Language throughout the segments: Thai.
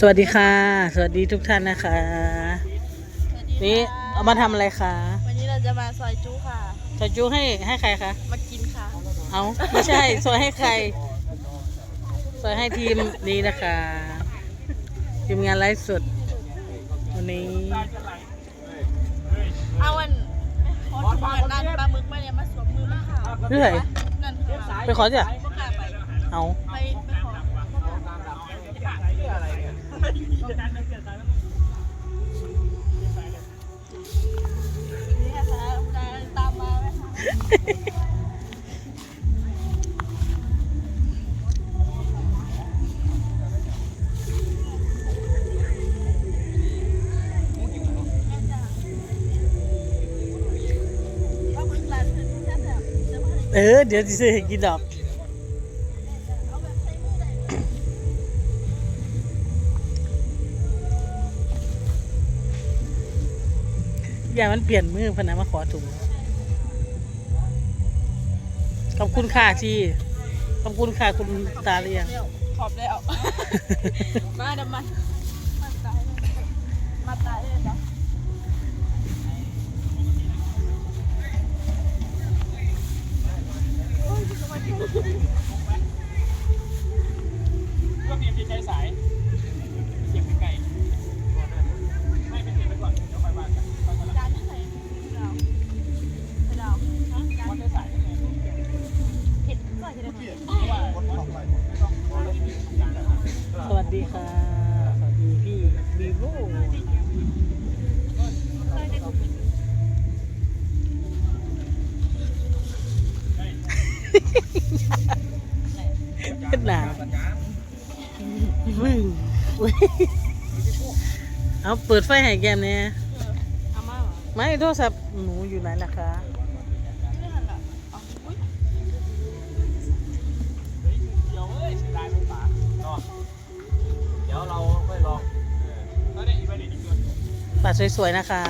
สวัสดีค่ะ สวัสดีทุกท่านนะคะ นี่เอามาทำอะไรคะวันนี้เราจะมาซอยจุค่ะ ซอยจูให้ให้ใครคะ มากินค่ะ เอาไม่ใช่ ซอยให้ใคร ซอยให้ทีมนี้นะคะทีมงานไลฟ์สดวันนี้ เอาวันขอถุงเงินนั่นปลาหมึกมาเนี่ยมาสวมมือมาค่ะเรื่อย นั่นค่ะไปขอจ้ะบ่กล้าไปเอาไป เพิ่นแซ่บๆจะมาให้เออเดี๋ยวจะซื้อให้กินดอก อย่ามันเปลี่ยนมือพนักมาขอถุงขอบคุณค่ะที่ขอบคุณค่ะคุณตาเรียงขอบแล้ว มาเดี๋ยวมัน ยเอาเปิดไฟให้แกมเนี่ยไม่โทรศัพท์หนูอยู่ไหนล่ะคะเดี๋ยวเอ้ยเดี๋ยวเราค่อยลองแต์อีกตัวปัดสวยๆ นะคะ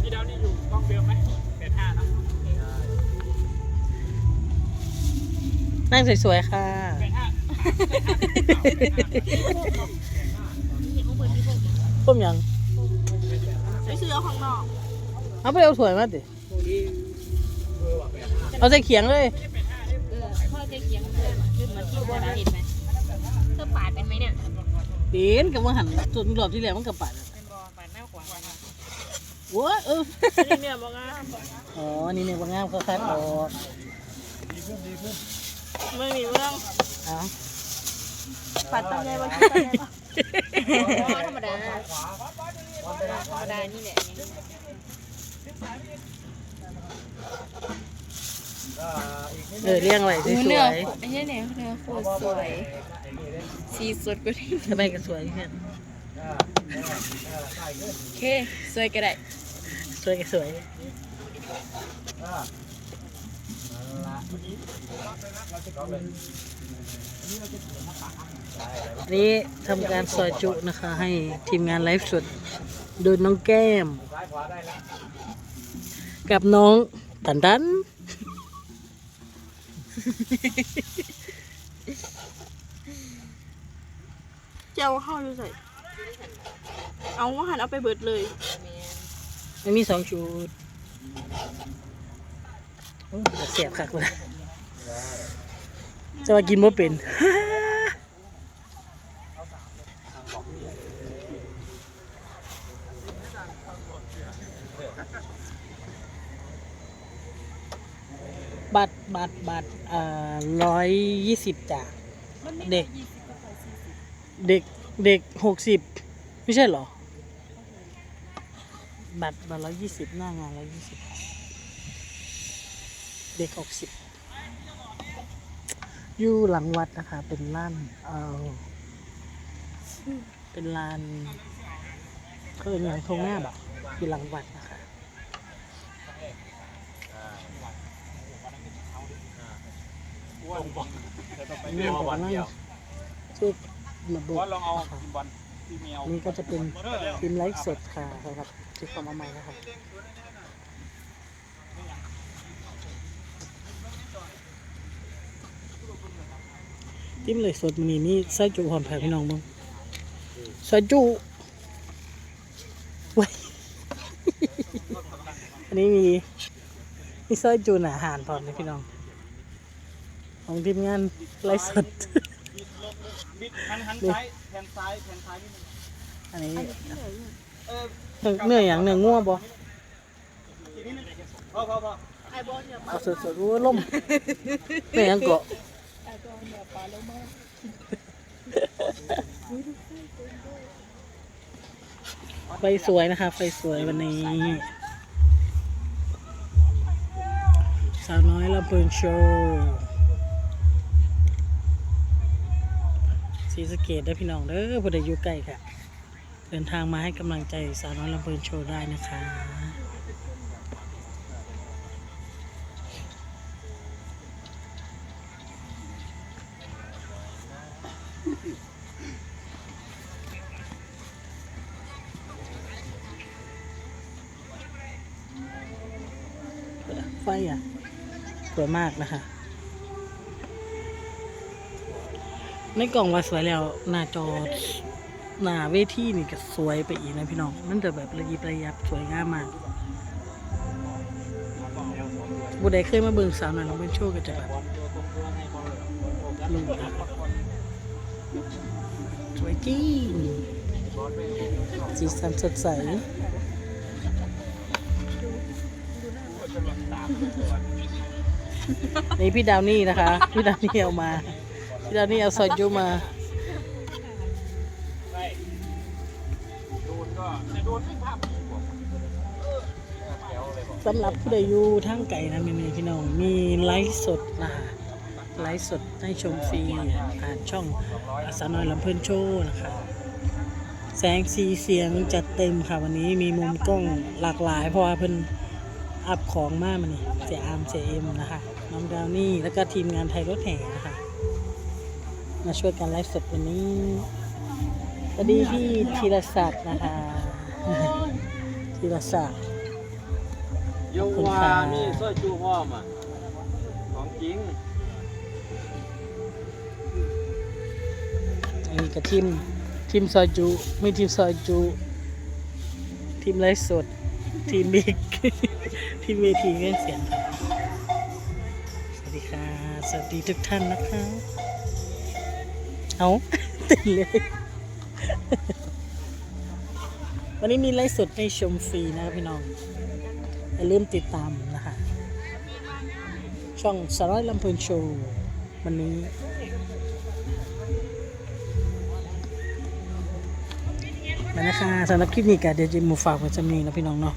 พี่ดาวนี่อยู่กล้องเดิมไหมเป็นห้านะนั่งสวยๆ ค่ะ ต้มยังไปซื้อเอาข้างนอกเอาไปเอาถ้วยมาดิเอาใส่เขียงเลยเออพ่อจะเคียงเพื่อนคือเหมือนที่บราณเห็นไหมเธอปาดเป็นไหมเนี่ยเป็นกับว่าหันส่วนรอบที่แล้วมันกับปัดเป็นบอปาดหน้าขวาโอ้เออนี่เนี่ยบอกว่าอ๋อนี่เนี่ยบางงามเขาคัดออกไม่มีเรื่องเอา ปัดตามใจว่าคิดตามใจปะธรรมดาธรรมดานี่แหละเออเรียงไว้สวยไอ้เนี่ยเนี่ยเนื้อโคตรสวย สีสดกว่าที่ๆทำไมก็สวยเนี่ยโอเค สวยก็ได้ สวยก็สวย อันนี้ทำการซอยจุนะคะ ให้ทีมงานไลฟ์สดโดยน้องแก้ม กับน้องตันตันเจ้าเข้าอยู่ใส่เอาว่าหันเอาไปเบิดเลยมันมีสองชุดโอ้ยเสียบคักเลย จะมากินบ่เป็นบัตรบัตรบัตรอ่าร้อยยี่สิบจ้ะเด็ก เด็กเด็กหกสิบไม่ใช่เหรอ บัตรบัตรร้อยยี่สิบหน้างานร้อยยี่สิบเด็กหกสิบ อยู่หลังวัดนะคะ เป็นร้านเออเป็นลานเขาเรียกอย่างทงหน้าแบบอยู่หลังวัดนะคะนี่บอกว่าช่วยมาบุกว่าลองเอานะคะบอลที่เมียวนี่ก็จะเป็นทีมไลฟ์สดค่ะสำหรับที่เข้ามาใหม่นะคะ ติ้มเลยสดมันนี่มีไส้จุหอมแผ่พี่น้องเบ้างไส้จุไว้ยอันนี้มีมีไส้จุหนาอาหารพร้อมนะพี่น้อง ของทีมงานไลฟ์สดบิดหันหันซ้ายแทนซ้ายแทนซ้ายนิดนึงอันนี้เออเนื้ออย่างเนื้องัวบ่อีกนิดนึงพอพอพอเอาสดๆรู้ว่าล่มเนื้ออย่างเกาะ ไฟสวยนะคะ ไฟสวยวันนี้ สาวน้อยลำเพลินโชว์สีสะเกตได้พี่น้องเด้อผู้ใดอยู่ใกล้ค่ะ เดินทางมาให้กำลังใจสาวน้อยลำเพลินโชว์ได้นะคะ ไฟอะสวยมากนะคะ ในกล่องว่าสวยแล้ว หน้าจอหน้าเวทีนี่ก็สวยไปอีกนะพี่น้อง มันจะแบบระยิบระยับสวยงามมากบุใดเคยมาเบิ่งสาวหน่อยลองเป็นโชว์ก็จะแบบลุงอะสวยจริงสีสันสดใส นี่พี่ดาวนี่นะคะ พี่ดาวนี่เอามา พี่ดาวนี่เอาซอยจูมาใช่โดนก็แต่โดนไม่ภาสำหรับผู้ใดอยู่ทางไก่นะม่ๆพี่น้อง มีไลฟ์สดนะคะไลฟ์สดให้ชมฟรีผ่านช่องอาสาน้อยลำเพิ่นโชว์นะคะแสงสีเสียงจัดเต็มค่ะวันนี้มีมุมกล้องหลากหลายเพราะว่าเพิ่น อัพของมากมันนี่เสียอาร์มเสียเอ็มนะคะ น้องดาวนี่ แล้วก็ทีมงานไทยรถแห่นะคะ มาช่วยกันไลฟ์สดวันนี้สวัสดีพี่ธีรศักดิ์นะคะธีรศักดิ์ยงว่ามีสร้อยจูห้อมอะของจริงอันนี้กับทีมทีมซอยจูไม่ทีมซอยจู ทีมไลฟ์สด ทีมบิ๊ก ทีมเวทีเงี้ยเสียงสวัสดีค่ะ สวัสดีทุกท่านนะคะ เอาติดเลย วันนี้มีไลฟ์สดให้ชมฟรีนะพี่น้อง อย่าลืมติดตามนะคะ ช่องสาร้อยลำเพลินโชว์วันนี้มานะคะสำหรับคลิปนี้ก็เดี๋ยวจะมูฝากไว้จำนี้นะพี่น้องเนาะ